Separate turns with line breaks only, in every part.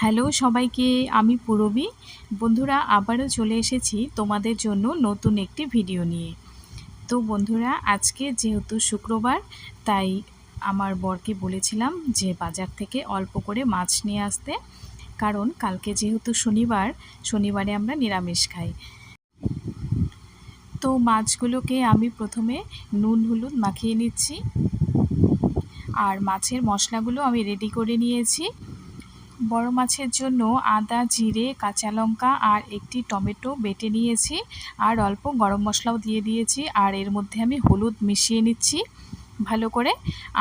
Hello সবাইকে, আমি পূরবী। বন্ধুরা, আবারও চলে এসেছি তোমাদের জন্য নতুন একটি ভিডিও নিয়ে। তো বন্ধুরা, আজকে যেহেতু শুক্রবার, তাই আমার বরকে বলেছিলাম যে বাজার থেকে অল্প করে মাছ নিয়ে আসতে। কারণ কালকে যেহেতু শনিবার, শনিবারে আমরা নিরামিষ খাই। তো মাছগুলোকে আমি প্রথমে নুন, হলুদ মাখিয়ে নিচ্ছি। আর মাছের মশলাগুলো আমি রেডি করে নিয়েছি। বড় মাছের জন্য আদা, জিরে, কাঁচা লঙ্কা আর একটি টমেটো বেটে নিয়েছি আর অল্প গরম মশলাও দিয়ে দিয়েছি আর এর মধ্যে আমি হলুদ মিশিয়ে নিচ্ছি ভালো করে।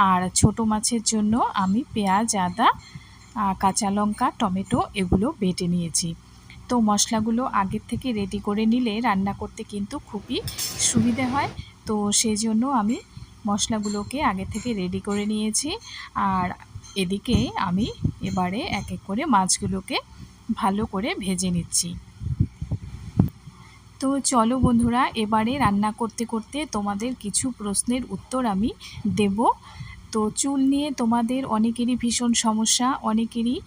আর ছোট মাছের জন্য আমি পেঁয়াজ, আদা কাঁচা লঙ্কা, টমেটো এগুলো বেটে নিয়েছি। তো মশলাগুলো আগের থেকে রেডি করে নিলে রান্না করতে কিন্তু খুবই সুবিধে হয়। তো সেই জন্য আমি মশলাগুলোকে আগে থেকে রেডি করে নিয়েছি। আর এদিকে আমি এবারে এক এক করে মাছগুলোকে ভালো করে ভেজে নিচ্ছি। তো চলো বন্ধুরা, এবারে রান্না করতে করতে তোমাদের কিছু প্রশ্নের উত্তর আমি দেব। তো চুল নিয়ে তোমাদের অনেকেরই ভীষণ সমস্যা, অনেকেরই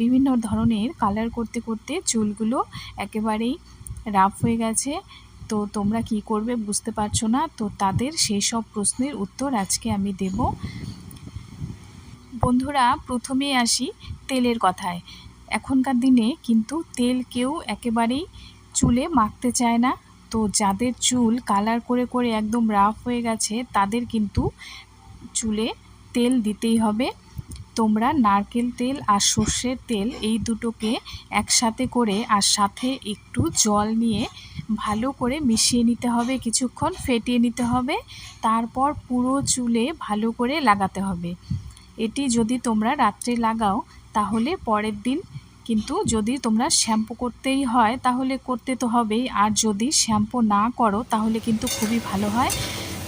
বিভিন্ন ধরনের কালার করতে করতে চুলগুলো একেবারেই রাফ হয়ে গেছে। তো তোমরা কি করবে বুঝতে পারছ না, তো তাদের সেই সব প্রশ্নের উত্তর আজকে আমি দেব। বন্ধুরা, প্রথমেই আসি তেলের কথায়। এখনকার দিনে কিন্তু তেল কেউ একেবারেই চুলে মাখতে চায় না। তো যাদের চুল কালার করে করে একদম রাফ হয়ে গেছে, তাদের কিন্তু চুলে তেল দিতেই হবে। তোমরা নারকেল তেল আর সর্ষের তেল এই দুটোকে একসাথে করে আর সাথে একটু জল নিয়ে ভালো করে মিশিয়ে নিতে হবে, কিছুক্ষণ ফেটিয়ে নিতে হবে। তারপর পুরো চুলে ভালো করে লাগাতে হবে। এটি যদি তোমরা রাত্রে লাগাও, তাহলে পরের দিন। কিন্তু যদি তোমরা শ্যাম্পু করতেই হয়, তাহলে করতে তো হবেই। আর যদি শ্যাম্পু না করো, তাহলে কিন্তু খুবই ভালো হয়।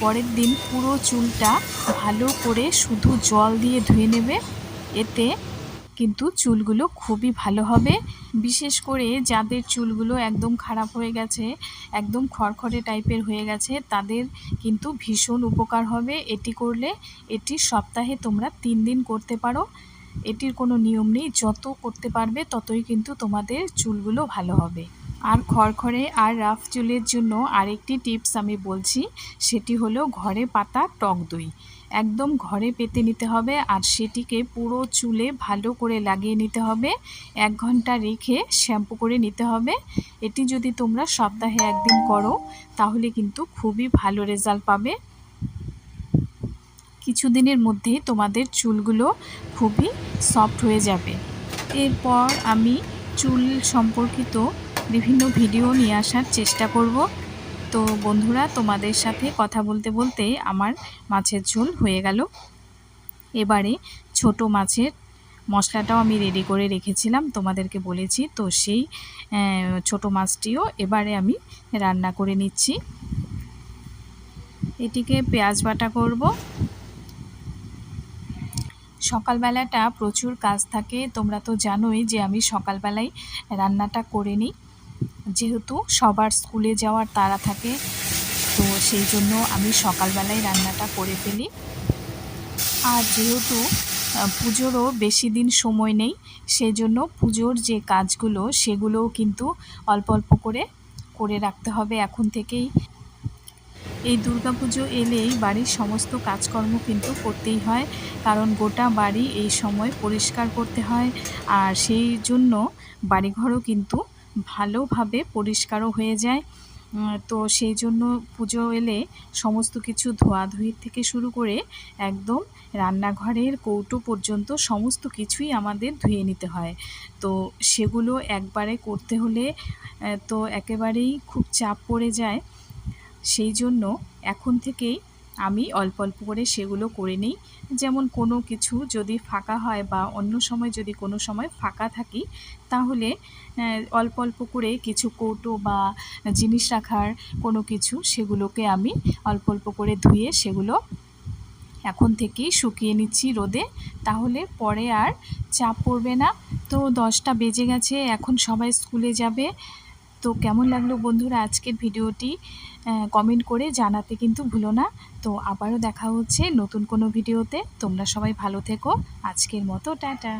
পরের দিন পুরো চুলটা ভালো করে শুধু জল দিয়ে ধুয়ে নেবে। এতে কিন্তু চুলগুলো খুবই ভালো হবে। বিশেষ করে যাদের চুলগুলো একদম খারাপ হয়ে গেছে, একদম খড়খড়ে টাইপের হয়ে গেছে, তাদের কিন্তু ভীষণ উপকার হবে। এটি করলে এটি সপ্তাহে তোমরা তিন দিন করতে পারো। এটির কোনো নিয়ম নেই, যত করতে পারবে ততই কিন্তু তোমাদের চুলগুলো ভালো হবে। আর খড়খড়ে আর রাফ চুলের জন্য আরেকটি টিপস আমি বলছি, সেটি হলো ঘরে পাতা, টক দই। একদম ঘরে পেতে নিতে হবে আর সেটিকে পুরো চুলে ভালো করে লাগিয়ে নিতে হবে। এক ঘণ্টা রেখে শ্যাম্পু করে নিতে হবে। এটি যদি তোমরা সপ্তাহে একদিন করো, তাহলে কিন্তু খুবই ভালো রেজাল্ট পাবে। কিছুদিনের মধ্যে তোমাদের চুলগুলো খুবই সফট হয়ে যাবে। এরপর আমি চুল সম্পর্কিত বিভিন্ন ভিডিও নিয়ে আসার চেষ্টা করব। তো বন্ধুরা, তোমাদের সাথে কথা বলতে বলতে আমার মাছের ঝোল হয়ে গেল। এবারে ছোট মাছের মশলাটাও আমি রেডি করে রেখেছিলাম, তোমাদেরকে বলেছি। তো সেই ছোট মাছটিও এবারে আমি রান্না করে নিচ্ছি। এটিকে পেঁয়াজ বাটা করব। সকালবেলাটা প্রচুর কাজ থাকে। তোমরা তো জানোই যে আমি সকালবেলায় রান্নাটা করে নিই। যেহেতু সবার স্কুলে যাওয়ার তাড়া থাকে, তো সেই জন্য আমি সকালবেলায় রান্নাটা করে ফেলি। আর যেহেতু পুজোরও বেশি দিন সময় নেই, সেই জন্য পুজোর যে কাজগুলো সেগুলোও কিন্তু অল্প অল্প করে করে রাখতে হবে এখন থেকেই। এই দুর্গাপুজো এলেই বাড়ির সমস্ত কাজকর্ম কিন্তু করতেই হয়, কারণ গোটা বাড়ি এই সময় পরিষ্কার করতে হয়, আর সেই জন্য বাড়িঘরও কিন্তু ভালোভাবে পরিষ্কারও হয়ে যায়। তো সেই জন্য পুজো এলে সমস্ত কিছু ধোয়াধুয়ির থেকে শুরু করে একদম রান্নাঘরের কৌটো পর্যন্ত সমস্ত কিছুই আমাদের ধুয়ে নিতে হয়। তো সেগুলো একবারে করতে হলে তো একেবারেই খুব চাপ পড়ে যায়। সেই জন্য এখন থেকেই আমি অল্প অল্প করে সেগুলো করে নিই। যেমন কোনো কিছু যদি ফাঁকা হয় বা অন্য সময় যদি কোনো সময় ফাঁকা থাকি, তাহলে অল্প অল্প করে কিছু কৌটো বা জিনিস রাখার কোনো কিছু সেগুলোকে আমি অল্প অল্প করে ধুয়ে সেগুলো এখন থেকেই শুকিয়ে নিচ্ছি রোদে। তাহলে পরে আর চাপ পড়বে না। তো দশটা বেজে গেছে, এখন সবাই স্কুলে যাবে। তো কেমন লাগল বন্ধুরা আজকের ভিডিওটি? কমেন্ট করে জানাতে কিন্তু ভুলো না। তো আবারও দেখা হচ্ছে নতুন কোনো ভিডিওতে। তোমরা সবাই ভালো থেকো। আজকের মতো, টাটা।